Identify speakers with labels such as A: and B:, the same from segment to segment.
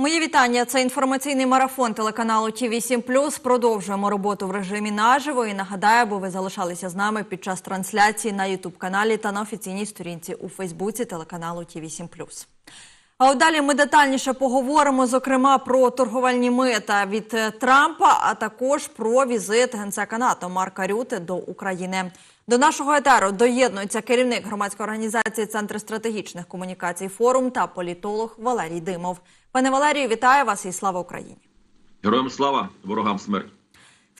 A: Мої вітання. Це інформаційний марафон телеканалу Ті 7 Продовжуємо роботу в режимі наживо. І нагадаю, бо ви залишалися з нами під час трансляції на Ютуб каналі та на офіційній сторінці у Фейсбуці телеканалу Ті 7 А от далі ми детальніше поговоримо, зокрема, про торговельні мита від е, Трампа, а також про візит генсека НАТО Марка Рюти до України. До нашого етеру доєднується керівник громадської організації Центр стратегічних комунікацій форум та політолог Валерій Димов. Пане Валерію, вітаю вас і слава Україні.
B: Героям слава, ворогам смерть.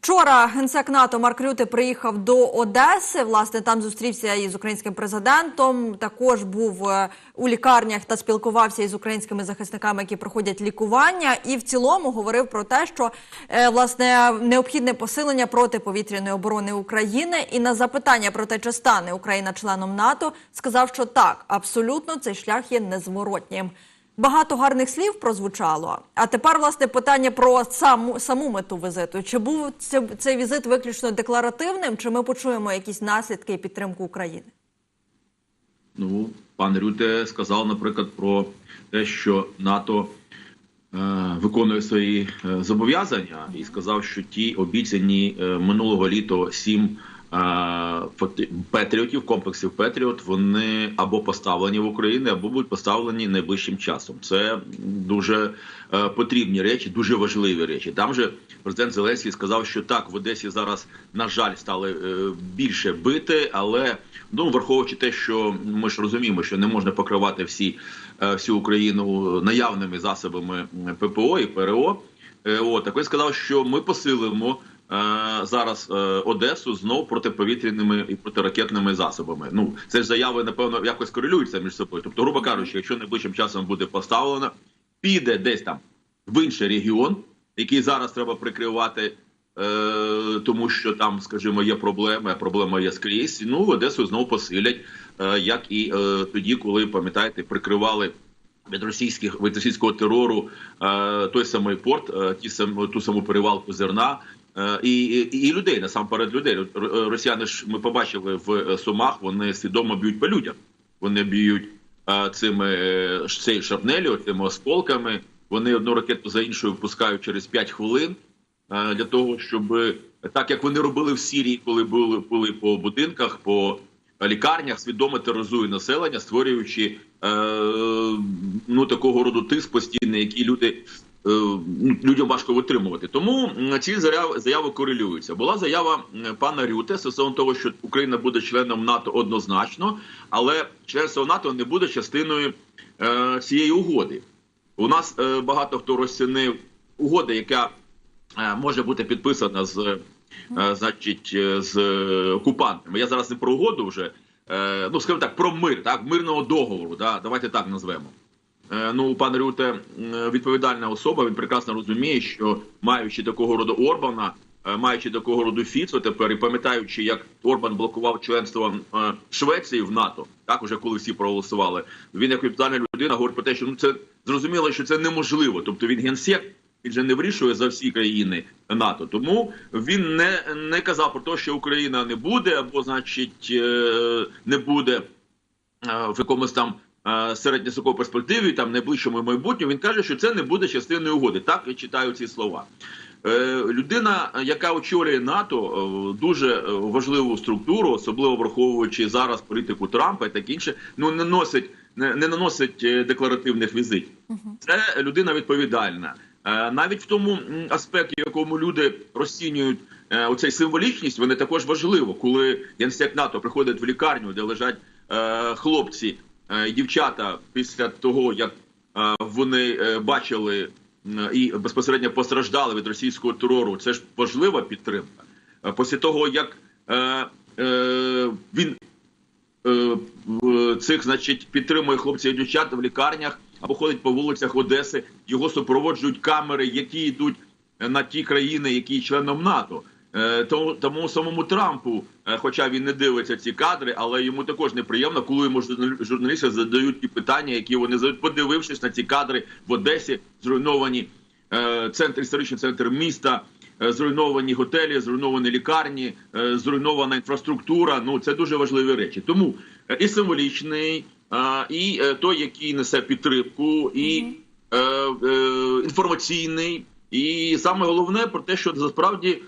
A: Вчора генсек НАТО Марк Рюте приїхав до Одеси. Власне, там зустрівся із українським президентом. Також був е, у лікарнях та спілкувався із українськими захисниками, які проходять лікування. І в цілому говорив про те, що е, власне необхідне посилення протиповітряної оборони України. І на запитання про те, чи стане Україна членом НАТО, сказав, що так, абсолютно цей шлях є незворотнім. Багато гарних слів прозвучало. А тепер, власне, питання про саму саму мету візиту. Чи був це, цей візит виключно декларативним, чи ми почуємо якісь наслідки і підтримку України?
B: Ну, пан Рюте сказав, наприклад, про те, що НАТО е, виконує свої е, зобов'язання, і сказав, що ті обіцяні е, минулого літа сім фати- комплексів Петріот, вони або поставлені в Україні, або будуть поставлені найближчим часом. Це дуже е, потрібні речі, дуже важливі речі. Там же президент Зеленський сказав, що так в Одесі зараз на жаль стали е, більше бити, але ну враховуючи те, що ми ж розуміємо, що не можна покривати всі е, всю Україну наявними засобами ППО і ПРО. От так він сказав, що ми посилимо зараз е, Одесу знов протиповітряними і протиракетними засобами. Ну це ж заяви, напевно, якось корелюються між собою. Тобто, грубо кажучи, якщо найближчим часом буде поставлено, піде десь там в інший регіон, який зараз треба прикривати. Е, тому що там, скажімо, є проблеми, проблема є скрізь. Ну, в Одесу знову посилять, е, як і е, тоді, коли пам'ятаєте, прикривали від російських від російського терору е, той самий порт, е, ті сам ту саму перевалку зерна. Е, І, і, і людей насамперед людей. Р- Росіяни ж ми побачили в е, Сумах. Вони свідомо б'ють по людях. Вони б'ють е, цими е, цей шарнелю, цими осколками. Вони одну ракету за іншою пускають через 5 хвилин е, для того, щоб е, так як вони робили в Сірії, коли були, були по будинках, по лікарнях, свідомо тероризує населення, створюючи е, ну такого роду тиск постійний, який люди. Е, Людям важко витримувати, тому ці заяви, заяви корелюються. Була заява пана Рюте стосовно того, що Україна буде членом НАТО однозначно, але членство НАТО не буде частиною е, цієї угоди. У нас е, багато хто розцінив угода, яка е, може бути підписана з, е, значить, е, з окупантами. Я зараз не про угоду вже, ну скажімо так, про мир, так, мирного договору. Да, давайте так назвемо. Е, Ну, пан Рюте відповідальна особа. Він прекрасно розуміє, що маючи такого роду Орбана, е, маючи такого роду Фіцо тепер і пам'ятаючи, як Орбан блокував членство е, Швеції в НАТО, так уже коли всі проголосували. Він як відповідальна людина говорить про те, що ну це зрозуміло, що це неможливо. Тобто він генсек. Він же не вирішує за всі країни НАТО, тому він не, не казав про те, що Україна не буде, або значить не буде в якомусь там е, середньосокій перспективі, там найближчому майбутньому. Він каже, що це не буде частиною угоди. Так я читаю ці слова. Е, Людина, яка очолює НАТО, е, дуже важливу структуру, особливо враховуючи зараз політику Трампа і таке інше, ну не носить не, не наносить декларативних візитів. Це людина відповідальна. Навіть в тому аспекті, в якому люди розцінюють оцей символічність, вони також важливо, коли генсек НАТО приходить в лікарню, де лежать е, хлопці і дівчата після того, як е, вони е, бачили і безпосередньо постраждали від російського терору. Це ж важлива підтримка. Е, Після того, як е, е, він е, цих, значить, підтримує хлопців і дівчат в лікарнях або ходить по вулицях Одеси. Його супроводжують камери, які йдуть на ті країни, які членом НАТО. Е, Тому, самому Трампу, е, хоча він не дивиться ці кадри, але йому також неприємно, коли йому журналі- журналісти задають ті питання, які вони задають, подивившись на ці кадри в Одесі, зруйновані е, центр, історичний центр міста, зруйновані готелі, зруйновані лікарні, зруйнована інфраструктура. Ну це дуже важливі речі. Тому і символічний, і той, який несе підтримку, і інформаційний, і саме головне про те, що насправді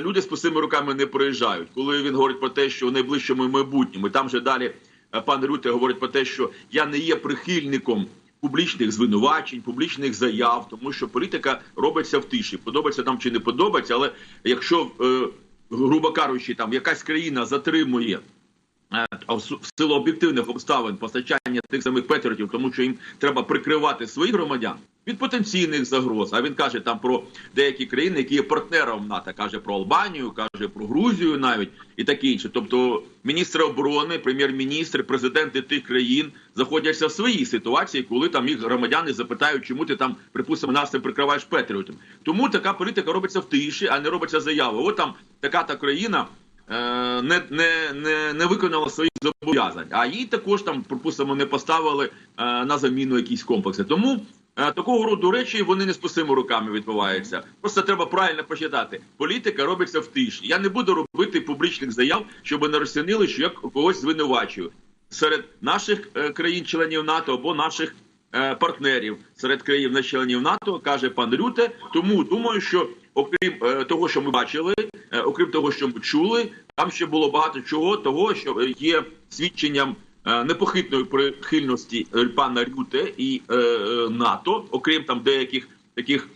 B: люди з пустими руками не проїжджають. Коли він говорить про те, що в найближчому майбутньому, там же далі е, пан Рюте говорить про те, що я не є прихильником публічних звинувачень, публічних заяв, тому що політика робиться в тиші. Подобається там чи не подобається, але якщо, е, грубо кажучи, там якась країна затримує. Е, в силу об'єктивних обставин постачання тих самих патріотів, тому що їм треба прикривати своїх громадян від потенційних загроз. А він каже там про деякі країни, які є партнером НАТО, каже про Албанію, каже про Грузію, навіть і таке інше. Тобто, міністри оборони, прем'єр-міністр, президенти тих країн знаходяться в своїй ситуації, коли там їх громадяни запитають, чому ти там, припустимо, нас не прикриваєш патріотом. Тому така політика робиться в тиші, а не робиться заяви. От там така та країна не, не, не, не виконала своїх зобов'язань, а їй також там, припустимо, не поставили е, на заміну якісь комплекси. Тому е, такого роду речі вони не з пустими руками відбуваються. Просто треба правильно почитати. Політика робиться в тиші. Я не буду робити публічних заяв, щоб не розцінили, що я когось звинувачую серед наших е, країн-членів НАТО або наших е, партнерів серед країн членів НАТО, каже пан Рюте. Тому думаю, що окрім е, того, що ми бачили, е, окрім того, що ми чули, там ще було багато чого, того, що є свідченням е, непохитної прихильності пана Рюте і НАТО, окрім там деяких таких.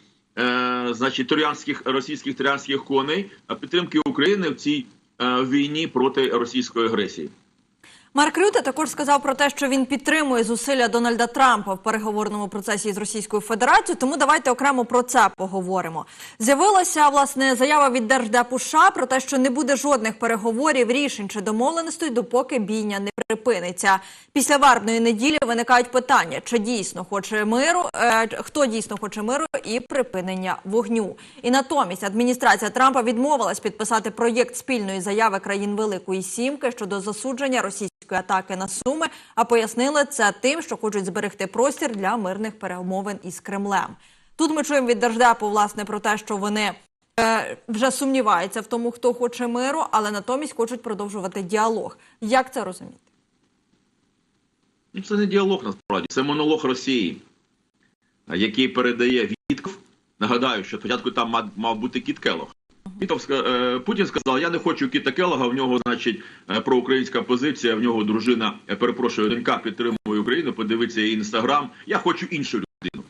B: Значить, троянських російських троянських коней підтримки України в цій війні проти російської агресії.
A: Марк Рюте також сказав про те, що він підтримує зусилля Дональда Трампа в переговорному процесі з Російською Федерацією. Тому давайте окремо про це поговоримо. З'явилася власне заява від Держдепу США про те, що не буде жодних переговорів, рішень чи домовленостей, допоки бійня не припиниться. Після вербної неділі виникають питання, чи дійсно хоче миру, е, хто дійсно хоче миру і припинення вогню. І натомість адміністрація Трампа відмовилась підписати проєкт спільної заяви країн Великої Сімки щодо засудження російської атаки на Суми, а пояснили це тим, що хочуть зберегти простір для мирних перемовин із Кремлем. Тут ми чуємо від Держдепу власне про те, що вони е, вже сумніваються в тому, хто хоче миру, але натомість хочуть продовжувати діалог. Як це розуміти?
B: Ну, це не діалог насправді, це монолог Росії, який передає Вітков. Нагадаю, що спочатку там мав, бути Кіт Е, Путін сказав: я не хочу Кіта Келога, в нього, значить, е, проукраїнська позиція, в нього дружина, я перепрошую, донька підтримує Україну, подивиться її інстаграм. Я хочу іншу людину.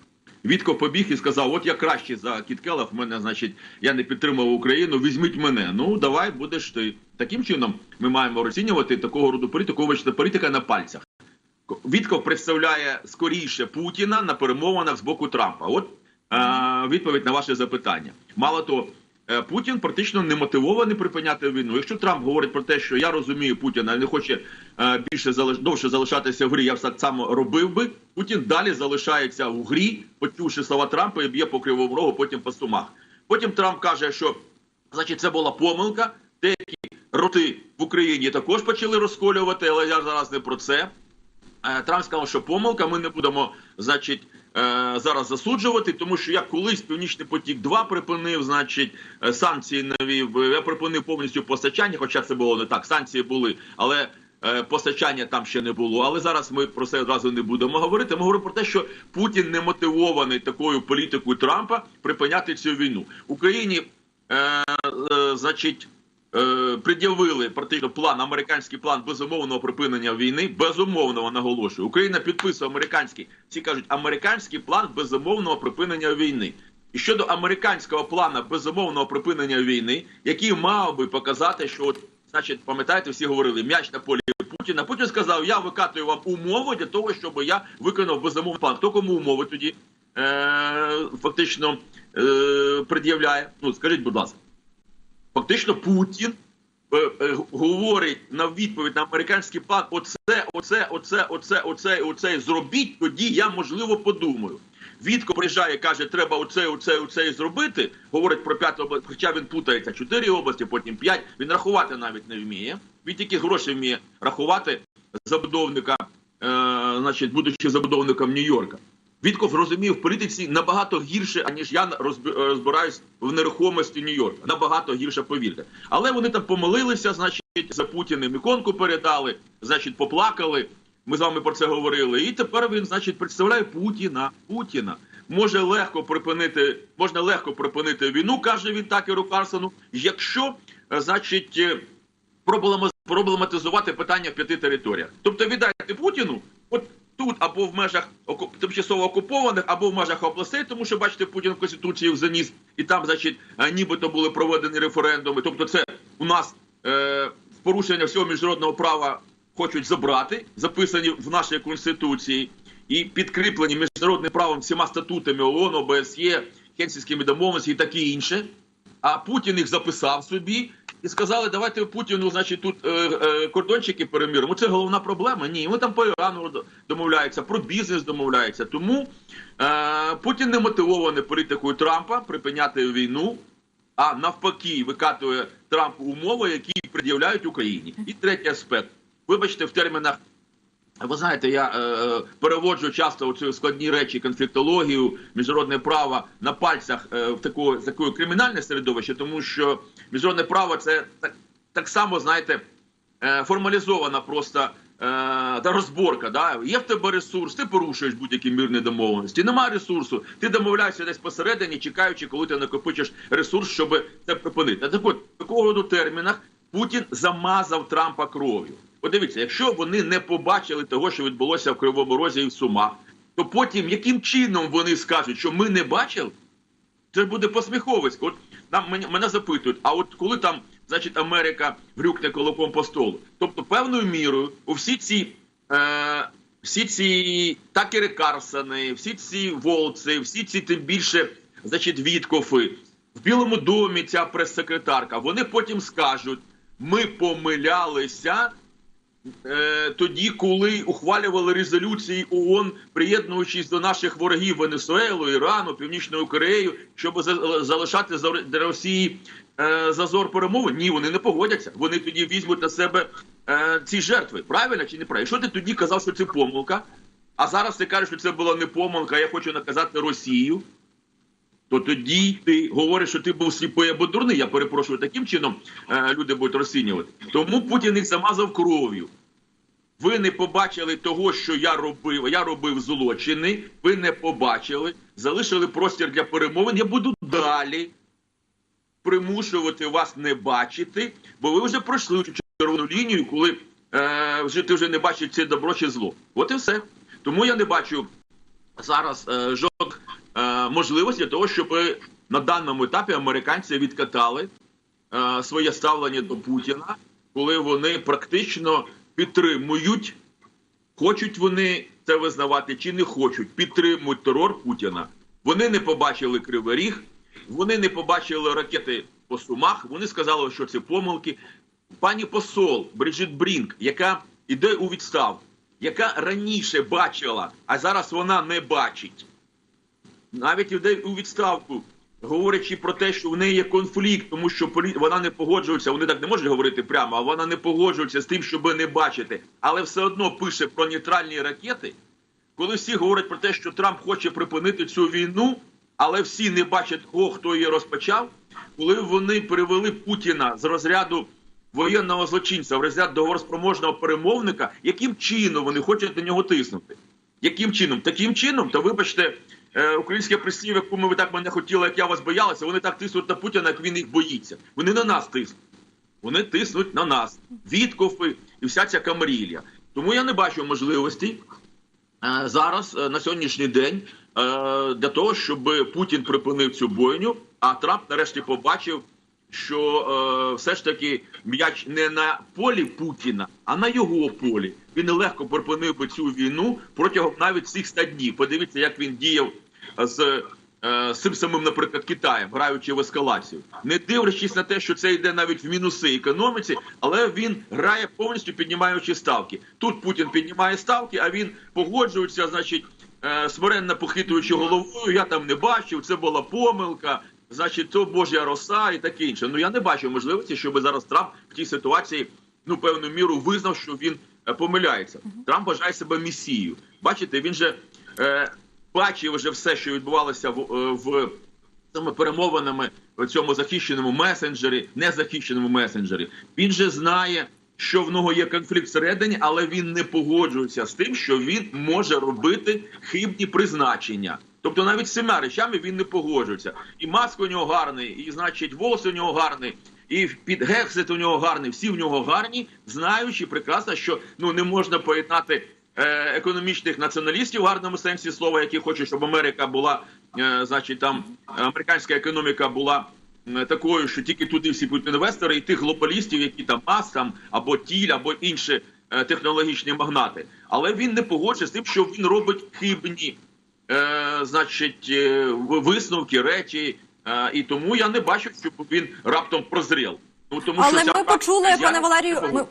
B: Вітков побіг і сказав: От я краще за Кіт Келог, в мене, значить, я не підтримував Україну, візьміть мене. Ну, давай будеш ти. Таким чином ми маємо розцінювати такого роду політику, вибачте, політика на пальцях. Вітков представляє скоріше Путіна на перемовинах з боку Трампа. От е, відповідь на ваше запитання. Мало того, е, Путін практично не мотивований припиняти війну. Якщо Трамп говорить про те, що я розумію Путіна, не хоче е, більше залиш... довше залишатися в грі, я так само робив би. Путін далі залишається в грі, почувши слова Трампа і б'є по кривому рогу, потім по стумах. Потім Трамп каже, що значить це була помилка. Деякі роти в Україні також почали розколювати, але я зараз не про це. Е, Трамп сказав, що помилка, ми не будемо, значить, е, зараз засуджувати, тому що я колись Північний потік 2 припинив, значить, е, санкції навів. е, Я припинив повністю постачання, хоча це було не так. Санкції були, але е, постачання там ще не було. Але зараз ми про це одразу не будемо говорити. Ми говоримо про те, що Путін не мотивований такою політикою Трампа припиняти цю війну. Україні, е, е, значить. Е, пред'явили практично план, американський план безумовного припинення війни. Безумовного наголошую. Україна підписує американський, всі кажуть, американський план безумовного припинення війни. І щодо американського плану безумовного припинення війни, який мав би показати, що от, значить, пам'ятаєте, всі говорили м'яч на полі Путіна. Путін сказав: я викатую вам умови для того, щоб я виконав безумовний план. Хто кому умови тоді е, фактично е, пред'являє? Ну скажіть, будь ласка. Фактично Путін е, е, говорить на відповідь на американський план: оце, оце, оце, оце, оце, оце зробіть. Тоді я можливо подумаю. Вітко приїжджає, каже, треба оце, оце, оце зробити. Говорить про п'яту область, хоча він плутається чотири області, потім п'ять. Він рахувати навіть не вміє. Він тільки гроші вміє рахувати забудовника, е, значить, будучи забудовником Нью-Йорка. Вітков розумів в політиці набагато гірше, аніж я розб- розбираюсь в нерухомості Нью-Йорка. Набагато гірше, повірте. Але вони там помилилися, значить, за Путіним іконку передали, значить, поплакали. Ми з вами про це говорили. І тепер він, значить, представляє Путіна. Путіна може легко припинити, можна легко припинити війну, каже він Такеру Карсону, якщо, е, значить, е, проблематизувати питання п'яти територіях. Тобто віддайте Путіну, от тут або в межах тимчасово окупованих, або в межах областей, тому що бачите, Путін в Конституцію заніс, і там, значить, е, нібито були проведені референдуми. Тобто, це у нас е, порушення всього міжнародного права хочуть забрати, записані в нашій конституції, і підкріплені міжнародним правом всіма статутами ООН, ОБСЄ, Хельсінськими домовленостями і таке інше. А Путін їх записав собі і сказали, давайте Путіну, значить, тут е, е, кордончики переміримо. Це головна проблема. Ні, ми там по Ірану домовляються, про бізнес домовляються. Тому е, Путін не мотивований політикою Трампа припиняти війну, а навпаки, викатує Трампу умови, які пред'являють Україні. І третій аспект. Вибачте, в термінах ви знаєте, я е, переводжу часто ці складні речі, конфліктологію, міжнародне право на пальцях е, в таку, таке кримінальне середовище, тому що міжнародне право це так, так само, знаєте, е, формалізована просто е, та розборка. Да? Є в тебе ресурс, ти порушуєш будь-які мирні домовленості. Немає ресурсу, ти домовляєшся десь посередині, чекаючи, коли ти накопичиш ресурс, щоб це припинити. Так от, в такого роду термінах Путін замазав Трампа кров'ю. Подивіться, якщо вони не побачили того, що відбулося в Кривому Розі і в Сумах, то потім яким чином вони скажуть, що ми не бачили? Це буде посміховисько. От нам мене, мене запитують, а от коли там, значить, Америка грюкне кулаком по столу? Тобто, певною мірою, у всі ці, е, всі ці такери Карсони, всі ці волци, всі ці тим більше, значить, Віткофи, в Білому домі ця прес-секретарка, вони потім скажуть: ми помилялися тоді, коли ухвалювали резолюції ООН, приєднуючись до наших ворогів Венесуелу, Ірану, Північною Кореєю, щоб залишати для Росії е, зазор перемови. Ні, вони не погодяться. Вони тоді візьмуть на себе е, ці жертви. Правильно чи не правильно? Якщо ти тоді казав, що це помилка, а зараз ти кажеш, що це була не помилка, я хочу наказати Росію. То тоді ти говориш, що ти був сліпий або дурний. Я перепрошую, таким чином е, люди будуть розцінювати. Тому Путін їх замазав кров'ю. Ви не побачили того, що я робив. Я робив злочини. Ви не побачили, залишили простір для перемовин. Я буду далі примушувати вас не бачити, бо ви вже пройшли червону лінію, коли е, вже ти вже не бачиш це добро чи зло. От і все. Тому я не бачу зараз е, жодних е, можливості для того, щоб на даному етапі американці відкатали е, своє ставлення до Путіна, коли вони практично підтримують, хочуть вони це визнавати чи не хочуть, підтримують терор Путіна. Вони не побачили Кривий Ріг, вони не побачили ракети по сумах. Вони сказали, що це помилки. Пані посол Бриджит Брінк, яка йде у відставку, яка раніше бачила, а зараз вона не бачить. Навіть йде у відставку, говорячи про те, що в неї є конфлікт, тому що вона не погоджується. Вони так не можуть говорити прямо, а вона не погоджується з тим, щоб не бачити, але все одно пише про нейтральні ракети. Коли всі говорять про те, що Трамп хоче припинити цю війну, але всі не бачать того, хто її розпочав, коли вони перевели Путіна з розряду воєнного злочинця в розряд договороспроможного перемовника, яким чином вони хочуть на нього тиснути? Яким чином? Таким чином, то вибачте, українське прислів, якому ви так мене хотіли, як я вас боялася, вони так тиснуть на Путіна, як він їх боїться. Вони на нас тиснуть. Вони тиснуть на нас. Відкови і вся ця камарілля. Тому я не бачу можливості е, зараз е, на сьогоднішній день е, для того, щоб Путін припинив цю бойню, а Трамп нарешті побачив, що е, все ж таки м'яч не на полі Путіна, а на його полі. Він легко припинив би цю війну протягом навіть цих 100 днів. Подивіться, як він діяв з. е, цим самим, наприклад, Китаєм, граючи в ескалацію, не дивлячись на те, що це йде навіть в мінуси економіці, але він грає повністю піднімаючи ставки. Тут Путін піднімає ставки, а він погоджується, значить, е, смиренно похитуючи головою. Я там не бачив, це була помилка. Значить, то Божя роса і таке інше. Ну я не бачу можливості, щоб зараз Трамп в цій ситуації ну певну міру визнав, що він помиляється. Трамп вважає себе місією. Бачите, він же е, бачив вже все, що відбувалося в, е, в цими перемовинами в цьому захищеному месенджері, незахищеному месенджері. Він же знає, що в нього є конфлікт всередині, але він не погоджується з тим, що він може робити хибні призначення. Тобто навіть з цими речами він не погоджується. І маска у нього гарний, і значить, волос у нього гарний, і під гексит у нього гарний. Всі в нього гарні, знаючи прекрасно, що ну не можна поєднати е, економічних націоналістів в гарному сенсі слова, які хочуть, щоб Америка була, е, значить, там американська економіка була такою, що тільки туди всі будуть інвестори, і тих глобалістів, які там МАС там або Тіль, або інші е, технологічні магнати. Але він не погоджується з тим, що він робить хибні, е, значить, е, висновки, речі. Е, і тому я не бачу, щоб він раптом прозрів. Ну тому
A: Але
B: що
A: ми почули, пане Валерію, ми,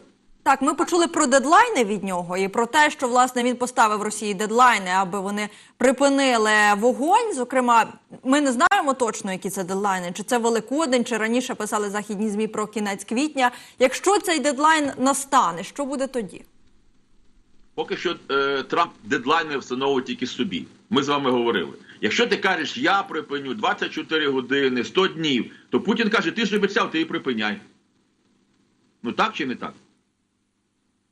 A: так, ми почули про дедлайни від нього і про те, що власне він поставив Росії дедлайни, аби вони припинили вогонь. Зокрема, ми не знаємо точно, які це дедлайни, чи це Великодень, чи раніше писали західні змі про кінець квітня. Якщо цей дедлайн настане, що буде тоді?
B: Поки що е, Трамп дедлайни встановить тільки собі. Ми з вами говорили. Якщо ти кажеш, я припиню 24 години, 100 днів, то Путін каже, ти ж обіцяв, ти і припиняй. Ну так чи не так?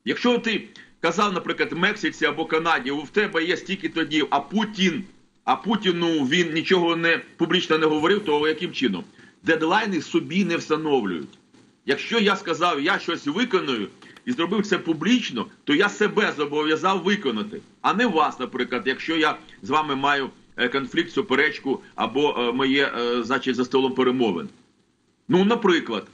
B: Якщо ти казав, наприклад, Мексиці або Канаді, в тебе є стільки днів, а Путін, а Путіну він нічого не публічно не говорив, то яким чином? Дедлайни собі не встановлюють. Якщо я сказав, я щось виконую і зробив це публічно, то я себе зобов'язав виконати, а не вас, наприклад, якщо я з вами маю конфлікт, суперечку або е, моє, е, значить, за столом перемовин. Ну, наприклад,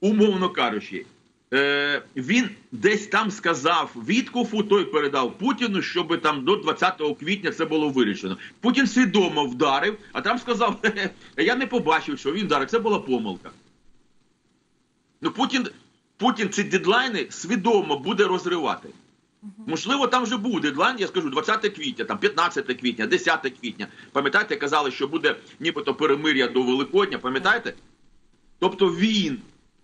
B: умовно кажучи, е, він десь там сказав Віткофу, той передав Путіну, щоб там до 20 квітня це було вирішено. Путін свідомо вдарив, а там сказав: «Хе-хе, я не побачив, що він вдарив. Це була помилка. Ну, Путін, Путін ці дедлайни свідомо буде розривати. Можливо, там вже дедлайн, я скажу, 20 квітня, там 15 квітня, 10 квітня. Пам'ятаєте, казали, що буде нібито перемир'я до Великодня, пам'ятаєте? Тобто він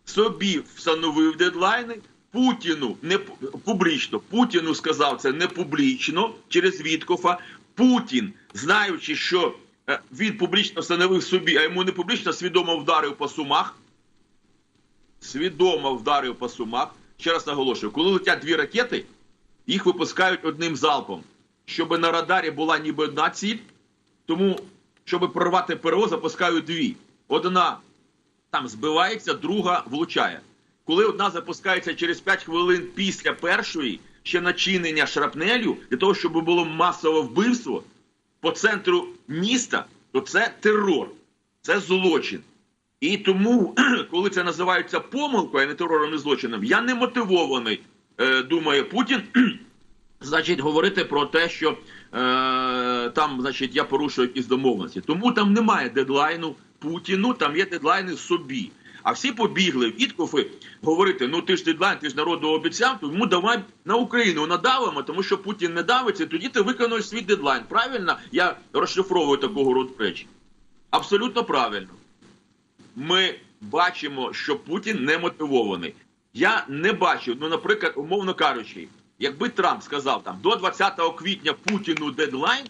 B: собі встановив дедлайни, Путіну не публічно, Путіну сказав це не публічно через Віткофа. Путін, знаючи, що е, він публічно встановив собі, а йому не публічно свідомо вдарив по сумах. Свідомо вдарив по сумах. Ще раз наголошую, коли летять дві ракети, їх випускають одним залпом, щоб на радарі була ніби одна ціль, тому, щоб прорвати ПРО, запускають дві. Одна там збивається, друга влучає. Коли одна запускається через 5 хвилин після першої, ще начинення шрапнелю, для того, щоб було масове вбивство по центру міста, то це терор, це злочин. І тому, коли це називається помилкою, а не терором і злочином, я не мотивований, думає Путін, значить, говорити про те, що е, там, значить, я порушую якісь домовленості. Тому там немає дедлайну Путіну, там є дедлайни собі. А всі побігли в Іткофи говорити: ну ти ж дедлайн, ти ж народу обіцяв, тому давай на Україну надавимо, тому що Путін не давиться, тоді ти виконуєш свій дедлайн. Правильно? Я розшифровую такого роду речі. Абсолютно правильно. Ми бачимо, що Путін не мотивований. Я не бачив, ну, наприклад, умовно кажучи, якби Трамп сказав там до 20 квітня Путіну дедлайн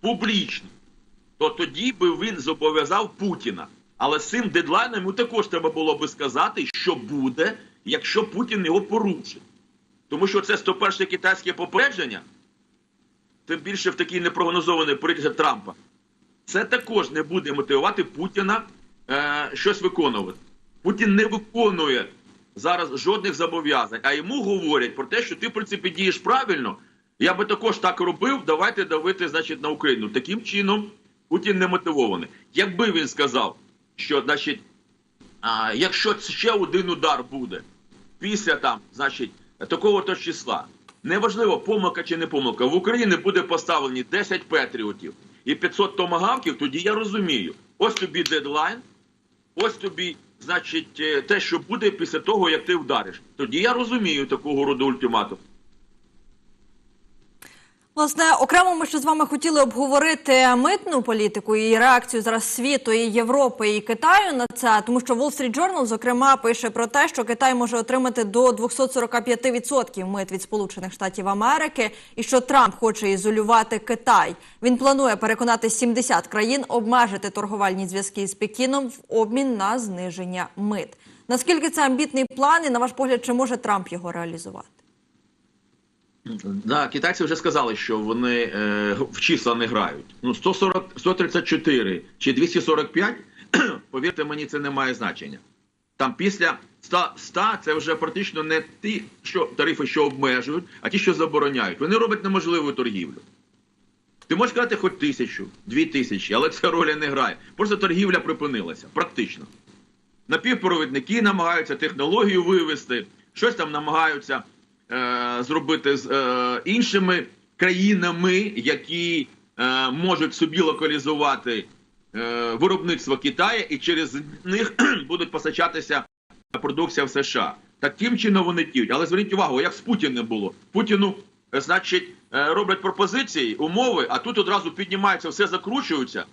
B: публічно, то тоді би він зобов'язав Путіна. Але з цим дедлайном йому також треба було би сказати, що буде, якщо Путін його порушить. Тому що це 101 китайське попередження, тим більше в такій непрогнозованій політиці Трампа, це також не буде мотивувати Путіна е, щось виконувати. Путін не виконує зараз жодних зобов'язань, а йому говорять про те, що ти, в принципі, дієш правильно. Я би також так робив, давайте давити, значить, на Україну. Таким чином, Путін не мотивований. Якби він сказав, що, значить, а, якщо ще один удар буде після там, значить, такого-то числа, неважливо, помилка чи не помилка, в Україні буде поставлені 10 патріотів і 500 томагавків, тоді я розумію. Ось тобі дедлайн, ось тобі, значить, е, те, що буде після того, як ти вдариш. Тоді я розумію такого роду ультиматум.
A: Власне, окремо ми ще з вами хотіли обговорити митну політику і реакцію зараз світу і Європи і Китаю на це, тому що Wall Street Journal, зокрема, пише про те, що Китай може отримати до 245% мит від Сполучених Штатів Америки, і що Трамп хоче ізолювати Китай. Він планує переконати 70 країн обмежити торговельні зв'язки з Пекіном в обмін на зниження мит. Наскільки це амбітний план, і на ваш погляд, чи може Трамп його реалізувати?
B: Да, китайці вже сказали, що вони е, в числа не грають. Ну 140, 134 чи 245, повірте мені, це не має значення. Там після 100, 100 це вже практично не ті, що тарифи, що обмежують, а ті, що забороняють. Вони роблять неможливу торгівлю. Ти можеш сказати хоч тисячу, дві тисячі, але це ролі не грає. Просто торгівля припинилася, практично. Напівпровідники намагаються технологію вивести, щось там намагаються зробити з е, іншими країнами, які е, можуть собі локалізувати е, виробництво Китаю, і через них будуть постачатися продукція в США. Таким чином вони діють. Але зверніть увагу, як з Путіним було. Путіну, е, значить, е, роблять пропозиції, умови, а тут одразу піднімається, все закручується.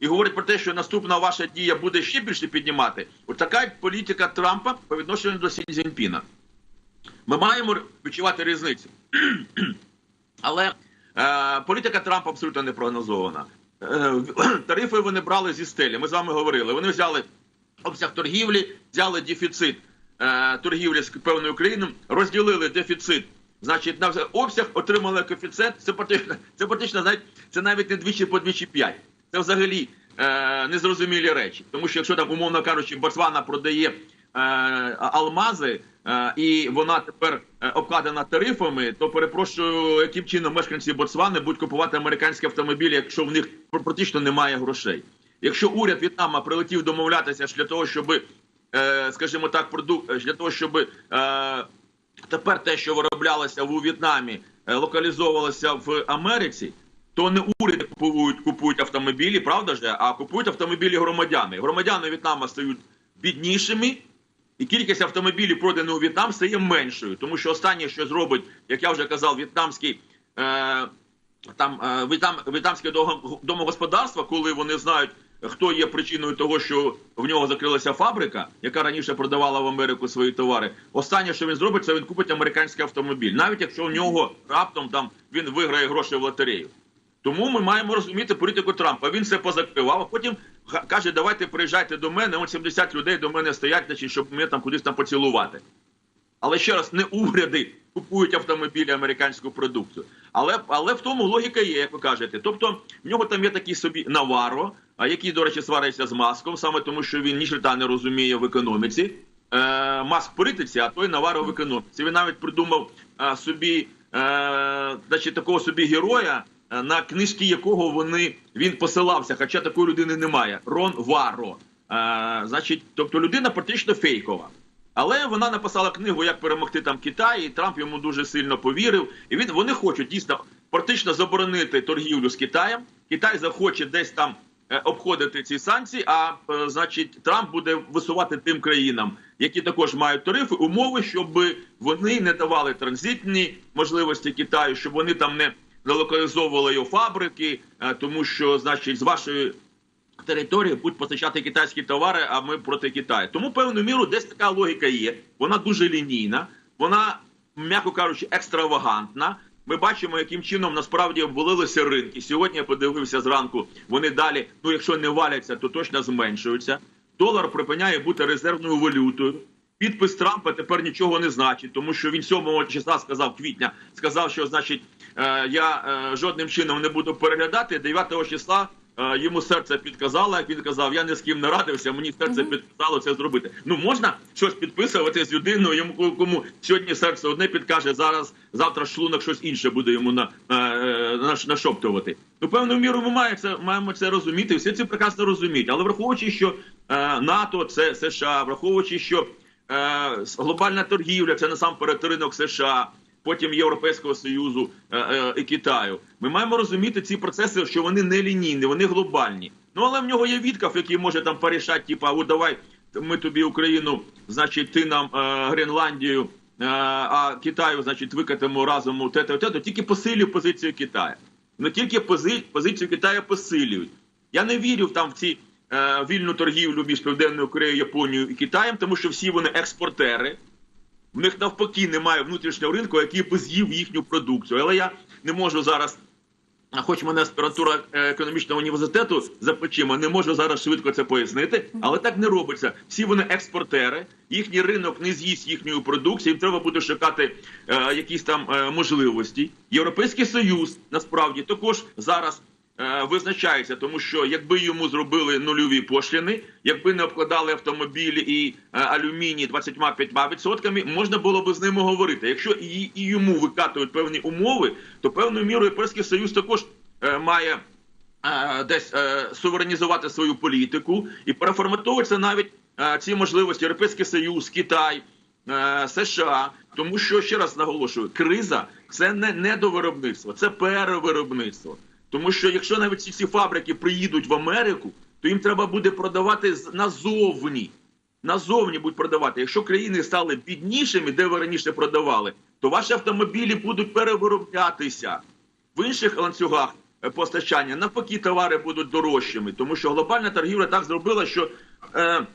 B: І говорить про те, що наступна ваша дія буде ще більше піднімати. От така політика Трампа по відношенню до Сі Цзіньпіна. Ми маємо відчувати різницю. Але е, політика Трампа абсолютно не прогнозована. Е, тарифи вони брали зі стелі. Ми з вами говорили. Вони взяли обсяг торгівлі, взяли дефіцит е, торгівлі з певною країною, розділили дефіцит. Значить, на обсяг отримали коефіцієнт. Це практично, це практично знаєте, це навіть не двічі по двічі п'ять. Це взагалі е, незрозумілі речі. Тому що якщо там, умовно кажучи, Ботсвана продає алмази, е, і вона тепер е, обкладена тарифами, то перепрошую, яким чином мешканці Ботсвани будуть купувати американські автомобілі, якщо в них практично немає грошей. Якщо уряд В'єтнама прилетів домовлятися для того, щоб, е, скажімо так, продукт для того, щоб е, тепер те, що вироблялося у В'єтнамі, е, локалізовувалося в Америці, то не уряди купують, купують автомобілі, правда ж, а купують автомобілі громадяни. Громадяни В'єтнама стають біднішими, і кількість автомобілів, проданих у В'єтнам, стає меншою. Тому що останнє, що зробить, як я вже казав, в'єтнамський. Е, там е, в'єтнам, в'єтнамське домогосподарство, коли вони знають, хто є причиною того, що в нього закрилася фабрика, яка раніше продавала в Америку свої товари. Останнє, що він зробить, це він купить американський автомобіль, навіть якщо в нього раптом там він виграє гроші в лотерею. Тому ми маємо розуміти політику Трампа. Він це позакривав, а потім каже: давайте приїжджайте до мене. От 70 людей до мене стоять, значить, щоб мене там кудись там поцілувати. Але ще раз, не уряди купують автомобілі американську продукцію. Але, але в тому логіка є, як ви кажете. Тобто в нього там є такий собі Наваро, який, до речі, свариться з маском, саме тому, що він ні черта не розуміє в економіці. Е, маск в політиці, а той Наваро в економіці. Він навіть придумав е, собі, е, значить, такого собі героя, на книжки якого вони він посилався, хоча такої людини немає. Рон Варо. Е, значить, тобто людина практично фейкова. Але вона написала книгу, як перемогти там Китай, і Трамп йому дуже сильно повірив. І він вони хочуть дійсно практично заборонити торгівлю з Китаєм. Китай захоче десь там е, обходити ці санкції. А е, значить, Трамп буде висувати тим країнам, які також мають тарифи, умови, щоб вони не давали транзитні можливості Китаю, щоб вони там не залокалізовували його фабрики, е, тому що, значить, з вашої території будуть постачати китайські товари, а ми проти Китаю. Тому певною міру десь така логіка є. Вона дуже лінійна, вона, м'яко кажучи, екстравагантна. Ми бачимо, яким чином насправді обвалилися ринки. Сьогодні я подивився зранку. Вони далі, ну якщо не валяться, то точно зменшуються. Долар припиняє бути резервною валютою. Підпис Трампа тепер нічого не значить, тому що він 7 числа сказав квітня, сказав, що значить я е, жодним чином не буду переглядати. 9 числа е, йому серце підказало, як він казав, я ні з ким не радився, мені серце підказало це зробити. Ну можна щось підписувати з людиною, йому кому сьогодні серце одне підкаже, зараз завтра шлунок щось інше буде йому на, е, е, нашоптувати. Ну, певною мірою ми маємо це, маємо це розуміти. Всі це прекрасно розуміють. Але враховуючи, що е, НАТО це США, враховуючи, що е, глобальна торгівля це насамперед ринок США. Потім Європейського союзу е, е, і Китаю. Ми маємо розуміти ці процеси, що вони не лінійні, вони глобальні. Ну але в нього є відкав, який може там порішати, типа, о, давай ми тобі Україну, значить, ти нам е, Гренландію, а Китаю, значить, викатимо разом у те-то, те-то. Тільки посилює позицію Китаю. Не тільки пози, позицію Китаю посилюють. Я не вірю там в ці вільну торгівлю між Південною Кореєю, Японією і Китаєм, тому що всі вони експортери. В них навпаки немає внутрішнього ринку, який би з'їв їхню продукцію. Але я не можу зараз хоч мене аспірантура е, економічного університету за плечима, не можу зараз швидко це пояснити, але так не робиться. Всі вони експортери, їхній ринок не з'їсть їхньої продукції. Їм треба буде шукати е, якісь там е, можливості. Європейський союз насправді також зараз. Е, Визначається, тому що якби йому зробили нульові пошліни, якби не обкладали автомобілі і е, алюміній 25%, можна було би з ними говорити. Якщо і, йому викатують певні умови, то певною мірою Європейський Союз також е, має десь суверенізувати свою політику і переформатовується навіть ці можливості Європейський Союз, Китай, США. Тому що ще раз наголошую, криза це не недовиробництво, це перевиробництво. Тому що якщо навіть ці всі фабрики приїдуть в Америку, то їм треба буде продавати назовні. Назовні будуть продавати. Якщо країни стали біднішими, де ви раніше продавали, то ваші автомобілі будуть перевироблятися в інших ланцюгах е, постачання. Навпаки, товари будуть дорожчими, тому що глобальна торгівля так зробила, що е,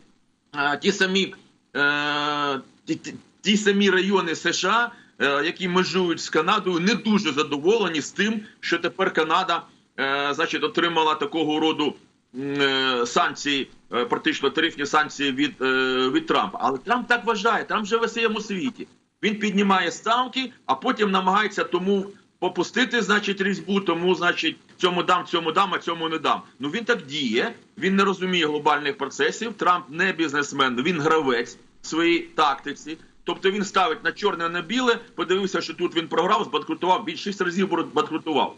B: е, ті самі е, ті, ті, самі райони США, які межують з Канадою, не дуже задоволені з тим, що тепер Канада, е, значить, отримала такого роду е, санкції, е, практично тарифні санкції від, е, від Трампа. Але Трамп так вважає, Трамп живе в своєму світі. Він піднімає ставки, а потім намагається тому попустити, значить, різьбу, тому, значить, цьому дам, цьому дам, а цьому не дам. Ну він так діє, він не розуміє глобальних процесів. Трамп не бізнесмен, він гравець в своїй тактиці. Тобто він ставить на чорне на біле, подивився, що тут він програв, збанкрутував, він шість разів банкрутував.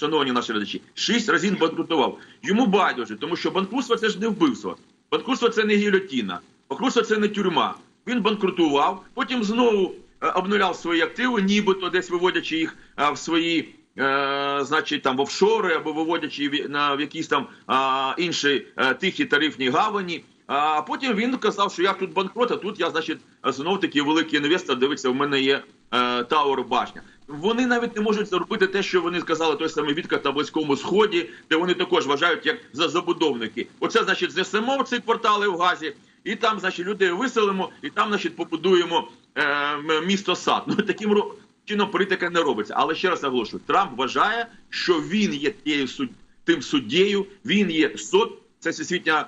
B: Шановні наші глядачі, шість разів банкрутував. Йому байдуже, тому що банкрутство це ж не вбивство. Банкрутство це не гільотіна. Банкрутство це не тюрма. Він банкрутував, потім знову е, обнуляв свої активи, нібито десь виводячи їх е, в свої, е, значить, там в офшори або виводячи на в якісь там інші тихі тарифні гавані. А потім він казав, що я тут банкрот, а тут я, значить, знов таки великий інвестор. Дивиться, в мене є е, Тауер башня. Вони навіть не можуть зробити те, що вони сказали той самий відкат на близькому сході, де вони також вважають як за забудовники. Оце значить знесемо ці квартали в газі, і там, значить, людей виселимо, і там, значить, побудуємо е, місто сад. Ну таким чином політика не робиться. Але ще раз наголошую, Трамп вважає, що він є тією суд... тим суддєю, він є СОТ, це всесвітня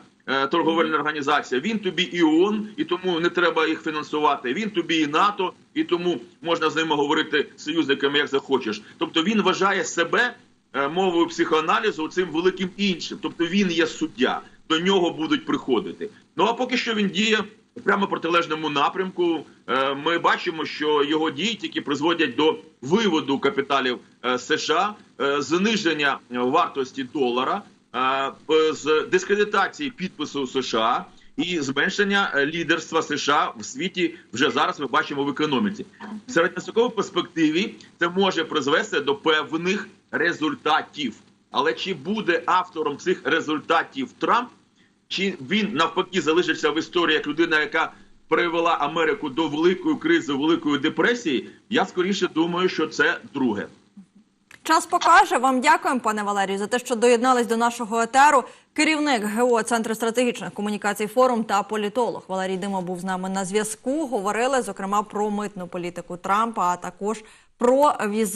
B: торговельна організація. Він тобі і ООН, і тому не треба їх фінансувати. Він тобі і НАТО, і тому можна з ними говорити союзниками, як захочеш. Тобто він вважає себе е, мовою психоаналізу цим великим іншим. Тобто він є суддя, до нього будуть приходити. Ну а поки що він діє прямо протилежному напрямку. Е, Ми бачимо, що його дії тільки призводять до виводу капіталів е, США, е, зниження вартості долара, е, з дискредитації підпису США. І зменшення е, лідерства США в світі вже зараз ми бачимо в економіці. В середньостроковій перспективі це може призвести до певних результатів. Але чи буде автором цих результатів Трамп, чи він навпаки залишиться в історії як людина, яка привела Америку до великої кризи, великої депресії? Я скоріше думаю, що це друге.
A: Час покаже. Вам дякуємо, пане Валерію, за те, що доєднались до нашого етеру. Керівник ГО Центру стратегічних комунікацій форум та політолог Валерій Димо був з нами на зв'язку. Говорили зокрема про митну політику Трампа, а також про візит.